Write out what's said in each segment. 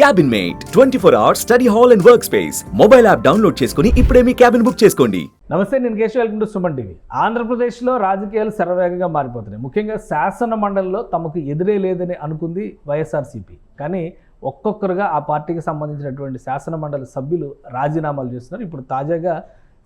Cabin mate twenty four hours study hall and work space mobile app download చేసుకుని ఇప్పుడే మీ cabin book చేసుకోండి. నమస్తే నేను Keshav. Welcome to Suman TV. ఆంధ్రప్రదేశ్లో రాజకీయాలు శరవేగంగా మారిపోతున్నాయి. ముఖ్యంగా శాసన మండలిలో తమకు ఎదురే లేదని అనుకుంది వైఎస్ఆర్సీపీ. కానీ ఒక్కొక్కరుగా ఆ పార్టీకి సంబంధించినటువంటి శాసన మండలి సభ్యులు రాజీనామాలు చేస్తున్నారు. ఇప్పుడు తాజాగా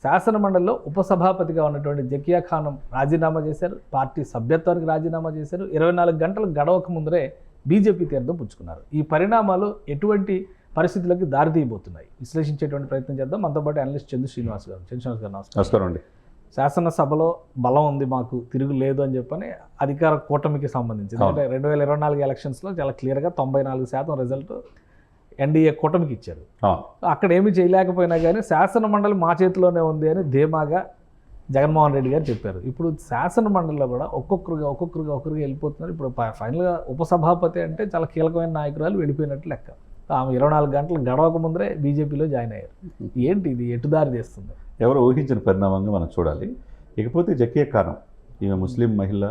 శాసన మండలిలో ఉపసభాపతిగా ఉన్నటువంటి జకియా ఖానం రాజీనామా చేశారు. పార్టీ సభ్యత్వానికి రాజీనామా చేశారు. ఇరవై నాలుగు గంటలు గడవక ముందరే బీజేపీ తీర్థం పుచ్చుకున్నారు. ఈ పరిణామాలు ఎటువంటి పరిస్థితులకు దారితీయబోతున్నాయి? విశ్లేషించేటువంటి ప్రయత్నం చేద్దాం. మనతో పాటు అనలిస్ట్ చందు శ్రీనివాస్ గారు. చందు శ్రీనివాస్ గారు నమస్కారం. అండి శాసనసభలో బలం ఉంది మాకు తిరుగు లేదు అని చెప్పని అధికార కూటమికి సంబంధించి ఎందుకంటే రెండు వేల ఇరవై నాలుగు ఎలక్షన్స్లో చాలా క్లియర్గా తొంభై నాలుగు శాతం రిజల్ట్ ఎన్డీఏ కూటమికి ఇచ్చారు. అక్కడ ఏమీ చేయలేకపోయినా కానీ శాసన మండలి మా చేతిలోనే ఉంది అని ధీమాగా జగన్మోహన్ రెడ్డి గారు చెప్పారు. ఇప్పుడు శాసన మండలిలో కూడా ఒక్కొక్కరుగా ఒక్కొక్కరుగా ఒక్కరుగా వెళ్ళిపోతున్నారు. ఇప్పుడు ఫైనల్గా ఉపసభాపతి అంటే చాలా కీలకమైన నాయకురాలు వెళ్ళిపోయినట్టు లెక్క. ఆమె ఇరవై నాలుగు గంటలు గడవక ముందరే బీజేపీలో జాయిన్ అయ్యారు. ఏంటి ఇది? ఎటు దారి తీస్తుంది? ఎవరు ఊహించిన పరిణామంగా మనం చూడాలి. ఇకపోతే జకీయ ఖానం. ఈమె ముస్లిం మహిళ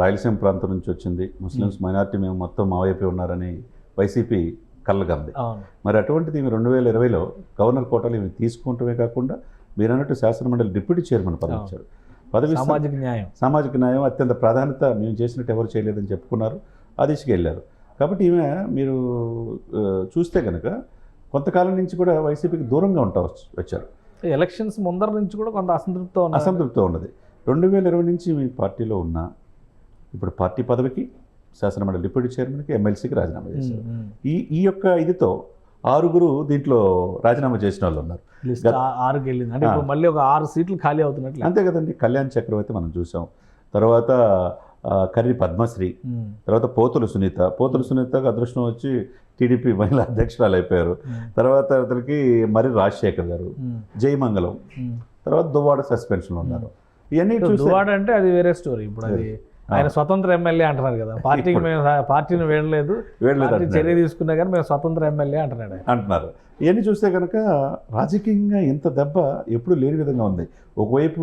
రాయలసీమ ప్రాంతం నుంచి వచ్చింది. ముస్లిమ్స్ మైనారిటీ మేము మొత్తం మా వైపే ఉన్నారని వైసీపీ కళ్ళగంది మరి అటువంటిది ఈమె రెండు వేల ఇరవైలో గవర్నర్ కోటలు ఈమె తీసుకుంటమే కాకుండా మీరు అన్నట్టు శాసనమండలి డిప్యూటీ చైర్మన్ పదవి ఇచ్చారు పదవి సామాజిక న్యాయం. సామాజిక న్యాయం అత్యంత ప్రాధాన్యత మేము చేసినట్టు ఎవరు చేయలేదని చెప్పుకున్నారు. ఆ దిశగా వెళ్ళారు. కాబట్టి ఈమె మీరు చూస్తే కనుక కొంతకాలం నుంచి కూడా వైసీపీకి దూరంగా ఉంటా వచ్చ- వచ్చారు. ఎలక్షన్స్ ముందర నుంచి కూడా కొంత అసంతృప్తితో ఉన్నారు అసంతృప్తితో ఉన్నది. రెండు వేల ఇరవై నుంచి మీ పార్టీలో ఉన్న ఇప్పుడు పార్టీ పదవికి శాసనమండలి డిప్యూటీ చైర్మన్కి ఎమ్మెల్సీకి రాజీనామా చేశారు. ఈ ఈ యొక్క ఇదితో ఆరుగురు దీంట్లో రాజీనామా చేసిన వాళ్ళు ఉన్నారు. ఆరుకి వెళ్ళింది. అంటే మళ్ళీ ఒక ఆరు సీట్లు ఖాళీ అవుతున్నట్లు. అంతే కదండి. కళ్యాణ్ చక్రవర్తి మనం చూసాం. తర్వాత కర్రి పద్మశ్రీ. తర్వాత పోతుల సునీత. పోతుల సునీతకు అదృష్టం వచ్చి టీడీపీ మహిళా అధ్యక్షురాలు అయిపోయారు. తర్వాత అతనికి మరి రాజశేఖర్ గారు. జయమంగళం. తర్వాత దువ్వాడ సస్పెన్షన్లో ఉన్నారు. ఇవన్నీ దువ్వాడ అంటే అది వేరే స్టోరీ. ఇప్పుడు అది ఆయన స్వతంత్ర ఎమ్మెల్యే అంటున్నారు కదా. పార్టీకి మేము పార్టీని వేయలేదు. చర్య తీసుకున్నా కానీ మేము స్వతంత్ర ఎమ్మెల్యే అంటున్నాడు. అంటున్నారు. ఇవన్నీ చూస్తే కనుక రాజకీయంగా ఇంత దెబ్బ ఎప్పుడు లేని విధంగా ఉంది. ఒకవైపు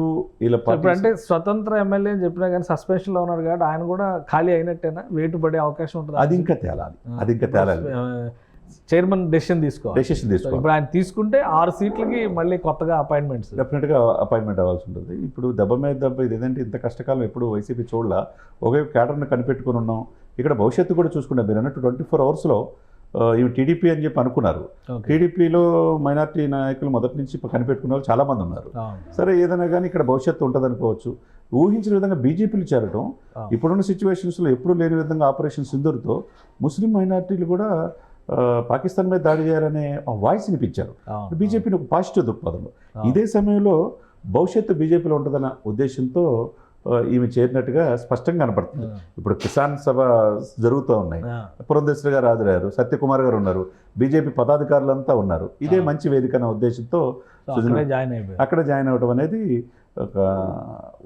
పార్టీ అంటే స్వతంత్ర ఎమ్మెల్యే అని చెప్పినా కానీ సస్పెన్షన్లో ఉన్నాడు కాబట్టి ఆయన కూడా ఖాళీ అయినట్టేనా? వేటు పడే అవకాశం ఉంటుంది? అది ఇంకా తేలాలి. అది ఇంకా తేలాలి. చైర్మన్ డెసిషన్ తీసుకోవాలి. డెసిషన్ సో తీసుకోవాలి. ఇప్పుడు ఆయన తీసుకుంటే ఆరు సీట్లకి మళ్ళీ కొత్తగా అపాయింట్మెంట్స్ డెఫినెట్గా అపాయింట్మెంట్ అవ్వాల్సి ఉంటుంది. ఇప్పుడు దెబ్బ మీద దెబ్బ ఇది ఏదంటే ఇంత కష్టకాలం ఎప్పుడు వైసీపీ చూడలా? ఒకవైపు కేటర్ని కనిపెట్టుకుని ఉన్నాం. ఇక్కడ భవిష్యత్తు కూడా చూసుకున్నాం మీరు అన్నట్టు ట్వంటీ ఫోర్ అవర్స్లో ఇవి టీడీపీ అని చెప్పి అనుకున్నారు. టీడీపీలో మైనార్టీ నాయకులు మొదటి నుంచి కనిపెట్టుకున్న వాళ్ళు చాలామంది ఉన్నారు. సరే ఏదైనా కానీ ఇక్కడ భవిష్యత్తు ఉంటుంది అనుకోవచ్చు ఊహించిన విధంగా బీజేపీలు చేరటం అవును. ఇప్పుడున్న సిచ్యువేషన్స్లో ఎప్పుడూ లేని విధంగా ఆపరేషన్ సింధూర్తో ముస్లిం మైనార్టీలు కూడా పాకిస్తాన్ మీద దాడి చేయాలనే వాయిస్ వినిపించారు. బీజేపీని ఒక పాజిటివ్ దృక్పథంలో. ఇదే సమయంలో భవిష్యత్తు బీజేపీలో ఉంటుందన్న ఉద్దేశంతో ఈమె చేరినట్టుగా స్పష్టంగా కనపడుతుంది. ఇప్పుడు కిసాన్ సభ జరుగుతూ ఉన్నాయి. పురంధేశ్వరి గారు హాజరయ్యారు సత్యకుమార్ గారు ఉన్నారు బీజేపీ పదాధికారులంతా ఉన్నారు ఇదే. మంచి వేదిక అనే ఉద్దేశంతో అక్కడే జాయిన్ అవ్వడం అనేది ఒక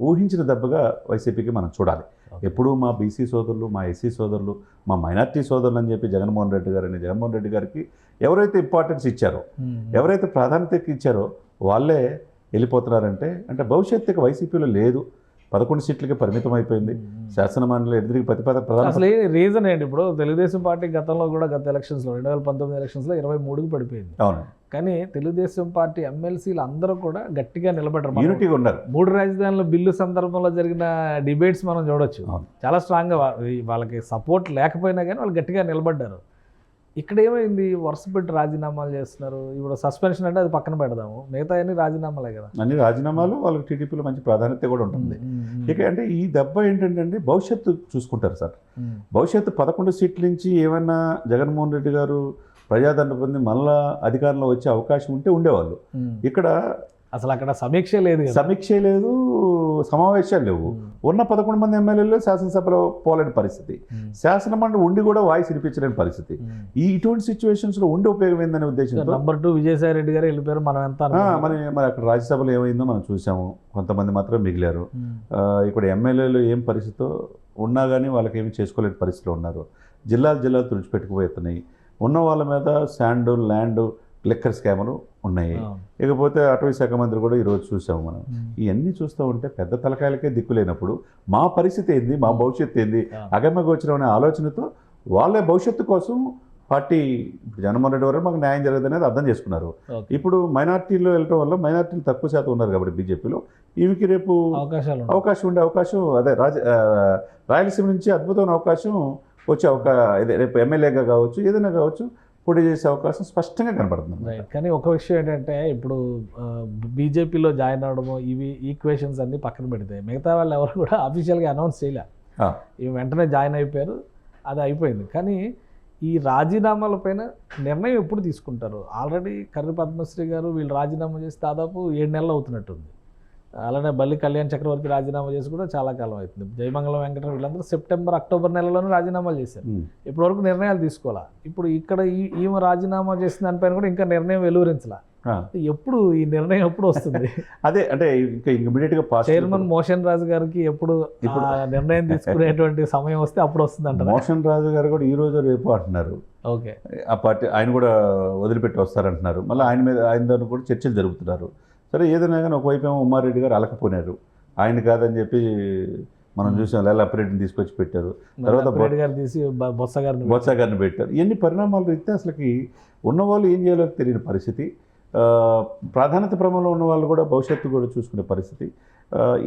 ఊహించిన దెబ్బగా వైసీపీకి మనం చూడాలి ఎప్పుడూ మా బీసీ సోదరులు మా ఎస్సీ సోదరులు మా మైనార్టీ సోదరులు అని చెప్పి జగన్మోహన్ రెడ్డి గారిని జగన్మోహన్ రెడ్డి గారికి ఎవరైతే ఇంపార్టెన్స్ ఇచ్చారో. ఎవరైతే ప్రాధాన్యత ఇచ్చారో వాళ్ళే వెళ్ళిపోతున్నారంటే అంటే భవిష్యత్తు వైసీపీలో లేదు పదకొండు సీట్లకి పరిమితం అయిపోయింది శాసనమండలి ఎదురికి ప్రతిపాద ప్రధాన అసలు ఏ రీజన్ ఏంటి? ఇప్పుడు తెలుగుదేశం పార్టీ గతంలో కూడా గత ఎలక్షన్స్లో రెండు వేల పంతొమ్మిది ఎలక్షన్స్లో ఇరవై మూడుకి పడిపోయింది. అవును. కానీ తెలుగుదేశం పార్టీ ఎమ్మెల్సీలు అందరూ కూడా గట్టిగా నిలబడ్డారు యూనిటీగా ఉన్నారు. మూడు రాజధానుల బిల్లు సందర్భంలో జరిగిన డిబేట్స్ మనం చూడొచ్చు. చాలా స్ట్రాంగ్గా వాళ్ళకి సపోర్ట్ లేకపోయినా కానీ వాళ్ళు గట్టిగా నిలబడ్డారు. ఇక్కడ ఏమైంది వరుస పెట్టి రాజీనామాలు చేస్తున్నారు. ఇప్పుడు సస్పెన్షన్ అంటే అది పక్కన పెడదాము. మిగతా అన్ని రాజీనామాలే కదా. అన్ని రాజీనామాలు వాళ్ళకి టీడీపీలో మంచి ప్రాధాన్యత కూడా ఉంటుంది. ఇక అంటే ఈ దెబ్బ ఏంటంటే అండి భవిష్యత్తు చూసుకుంటారు సార్. భవిష్యత్తు పదకొండు సీట్ల నుంచి ఏమన్నా జగన్మోహన్ రెడ్డి గారు ప్రజాదరణ పొంది మళ్ళా అధికారంలో వచ్చే అవకాశం ఉంటే ఉండేవాళ్ళు. ఇక్కడ అసలు అక్కడ సమీక్ష లేదు సమీక్ష లేదు సమావేశాలు లేవు. ఉన్న పదకొండు మంది ఎమ్మెల్యేలు శాసనసభలో పోలేని పరిస్థితి. శాసనమండలి ఉండి కూడా వాయిస్ వినిపించలేని పరిస్థితి. ఈ ఇటువంటి సిచ్యువేషన్స్లో ఉండి ఉపయోగం ఏందనే ఉద్దేశంతో నంబర్ టూ విజయసాయి రెడ్డి గారు వెళ్ళిపోయారు మనం ఎంత? మరి మరి అక్కడ రాజ్యసభలో ఏమైందో మనం చూసాము కొంతమంది మాత్రం మిగిలారు. ఇక్కడ ఎమ్మెల్యేలు ఏం పరిస్థితితో ఉన్నా కానీ వాళ్ళకి ఏమి చేసుకోలేని పరిస్థితిలో ఉన్నారు. జిల్లాలు జిల్లాలు తుడిచిపెట్టుకుపోతున్నాయి. ఉన్న వాళ్ళ మీద శాండ్ ల్యాండ్ లిక్కర్ స్కాములు ఉన్నాయి. ఇకపోతే అటవీ శాఖ మంత్రి కూడా ఈరోజు చూసాము మనం. ఇవన్నీ చూస్తూ ఉంటే పెద్ద తలకాయలకే దిక్కు లేనప్పుడు మా పరిస్థితి ఏంది మా భవిష్యత్తు ఏంది. అగమ్య గోచరం అనే ఆలోచనతో వాళ్ళే భవిష్యత్తు కోసం పార్టీ ఇప్పుడు జగన్మోహన్ రెడ్డి గారు మాకు న్యాయం జరగదు అనేది అర్థం చేసుకున్నారు ఇప్పుడు మైనార్టీలో వెళ్ళటం వల్ల మైనార్టీలు తక్కువ శాతం ఉన్నారు కాబట్టి బీజేపీలో ఈమెకి రేపు అవకాశాలు. అవకాశం ఉండే అవకాశం అదే రాజ రాయలసీమ నుంచి అద్భుతమైన అవకాశం వచ్చే ఇదే రేపు ఎమ్మెల్యేగా కావచ్చు ఏదైనా కావచ్చు పోటీ చేసే అవకాశం స్పష్టంగా కనబడుతుంది. కానీ ఒక విషయం ఏంటంటే ఇప్పుడు బీజేపీలో జాయిన్ అవడము ఇవి ఈక్వేషన్స్ అన్ని పక్కన పెడితే మిగతా వాళ్ళు ఎవరు కూడా అఫీషియల్గా అనౌన్స్ చేయలే. ఇవి వెంటనే జాయిన్ అయిపోయారు అది అయిపోయింది. కానీ ఈ రాజీనామాల పైన నిర్ణయం ఎప్పుడు తీసుకుంటారు? ఆల్రెడీ కర్రి పద్మశ్రీ గారు వీళ్ళు రాజీనామా చేసి దాదాపు ఏడు నెలలు అవుతున్నట్టుంది. అలానే బల్లి కళ్యాణ్ చక్రవర్తి రాజీనామా చేసి కూడా చాలా కాలం అవుతుంది. జయమంగళం వెంకటరావు వీళ్ళందరూ సెప్టెంబర్ అక్టోబర్ నెలలోనే రాజీనామాలు చేశారు. ఇప్పటివరకు నిర్ణయాలు తీసుకోవాలా? ఇప్పుడు ఇక్కడ ఈ ఈమె రాజీనామా చేసిన దానిపైన కూడా ఇంకా నిర్ణయం వెలువరించలా? ఎప్పుడు ఈ నిర్ణయం ఎప్పుడు వస్తుంది? అదే అంటే ఇంకా ఇమీడియట్గా చైర్మన్ మోషన్ రాజు గారికి ఎప్పుడు ఇప్పుడు- నిర్ణయం తీసుకునేటువంటి సమయం వస్తే అప్పుడు వస్తుంది అంటారు? మోషన్ రాజు గారు కూడా ఈ రోజు రేపు అంటున్నారు. ఓకే. ఆ పార్టీ ఆయన కూడా వదిలిపెట్టి వస్తారంటున్నారు. మళ్ళీ ఆయన మీద ఆయన దాన్ని కూడా చర్చలు జరుపుతున్నారు. సరే ఏదైనా కానీ ఒకవైపు ఏమో ఉమ్మారెడ్డి గారు అలకపోయినారు. ఆయన కాదని చెప్పి మనం చూసాం లేలా అప్రెడ్డిని తీసుకొచ్చి పెట్టారు. తర్వాత తీసి బొత్స గారిని బొత్స గారిని పెట్టారు. ఇవన్నీ పరిణామాలు రీత్యా అసలుకి ఉన్నవాళ్ళు ఏం చేయాలో తెలియని పరిస్థితి. ప్రాధాన్యత క్రమంలో ఉన్న వాళ్ళు కూడా భవిష్యత్తు కూడా చూసుకునే పరిస్థితి.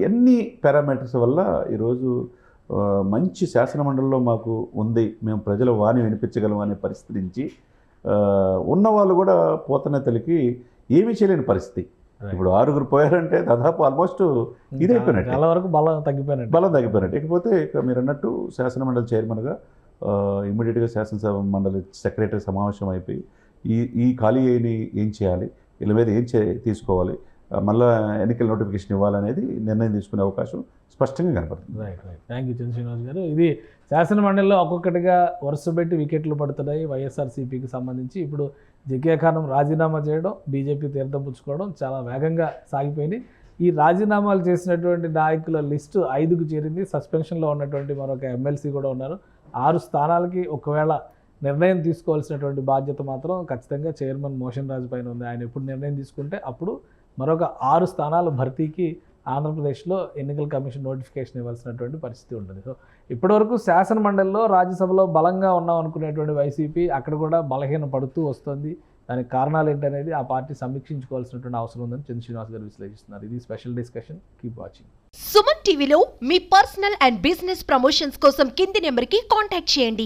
ఎన్ని పారామీటర్స్ వల్ల ఈరోజు మంచి శాసనమండలిలో మాకు ఉంది మేము ప్రజల వాణి వినిపించగలం అనే పరిస్థితి నుంచి ఉన్నవాళ్ళు కూడా పోతనేతలకి ఏమీ చేయలేని పరిస్థితి. ఇప్పుడు ఆరుగురు పోయారంటే దాదాపు ఆల్మోస్ట్ ఇదైపోయినట్టే. చాలా వరకు బలం తగ్గిపోయినట్టు. బలం తగ్గిపోయినట్టు. ఇకపోతే ఇక మీరు అన్నట్టు శాసనమండలి చైర్మన్గా ఇమ్మీడియట్గా శాసనసభ మండలి సెక్రటరీ సమావేశం అయిపోయి ఈ ఈ ఖాళీ అయిన ఏం చేయాలి? వీళ్ళ మీద ఏం చే తీసుకోవాలి? మళ్ళా ఎన్నికల నోటిఫికేషన్ ఇవ్వాలనేది నిర్ణయం తీసుకునే అవకాశం స్పష్టంగా కనపడుతుంది. Right right thank you Chandra Srinivas garu. ఇది శాసన మండలిలో ఒక్కొక్కటిగా వరుస పెట్టి వికెట్లు పడుతున్నాయి. వైఎస్ఆర్సీపీకి సంబంధించి ఇప్పుడు జగ్గే ఖానం రాజీనామా చేయడం బీజేపీ తీర్థం పుచ్చుకోవడం చాలా వేగంగా సాగిపోయింది. ఈ రాజీనామాలు చేసినటువంటి నాయకుల లిస్టు ఐదుకు చేరింది. సస్పెన్షన్లో ఉన్నటువంటి మరొక ఎమ్మెల్సీ కూడా ఉన్నారు. ఆరు స్థానాలకి ఒకవేళ నిర్ణయం తీసుకోవాల్సినటువంటి బాధ్యత మాత్రం ఖచ్చితంగా చైర్మన్ మోషన్ రాజు పైన ఉంది. ఆయన ఎప్పుడు నిర్ణయం తీసుకుంటే అప్పుడు మరొక ఆరు స్థానాల భర్తీకి ఆంధ్రప్రదేశ్లో ఎన్నికల కమిషన్ నోటిఫికేషన్ ఇవ్వాల్సినటువంటి పరిస్థితి ఉంటుంది సో ఇప్పటివరకు శాసన మండలిలో రాజ్యసభలో బలంగా ఉన్నాం అనుకునేటువంటి వైసీపీ అక్కడ కూడా బలహీన పడుతూ వస్తుంది. దానికి కారణాలు ఏంటనేది ఆ పార్టీ సమీక్షించుకోవాల్సినటువంటి అవసరం ఉందని చంద్ర శ్రీనివాస్ గారు విశ్లేషిస్తున్నారు. ఇది special discussion. Keep watching Suman టీవీలో మీ పర్సనల్ అండ్ బిజినెస్ ప్రమోషన్స్ కోసం కింది నెంబర్కి కాంటాక్ట్ చేయండి.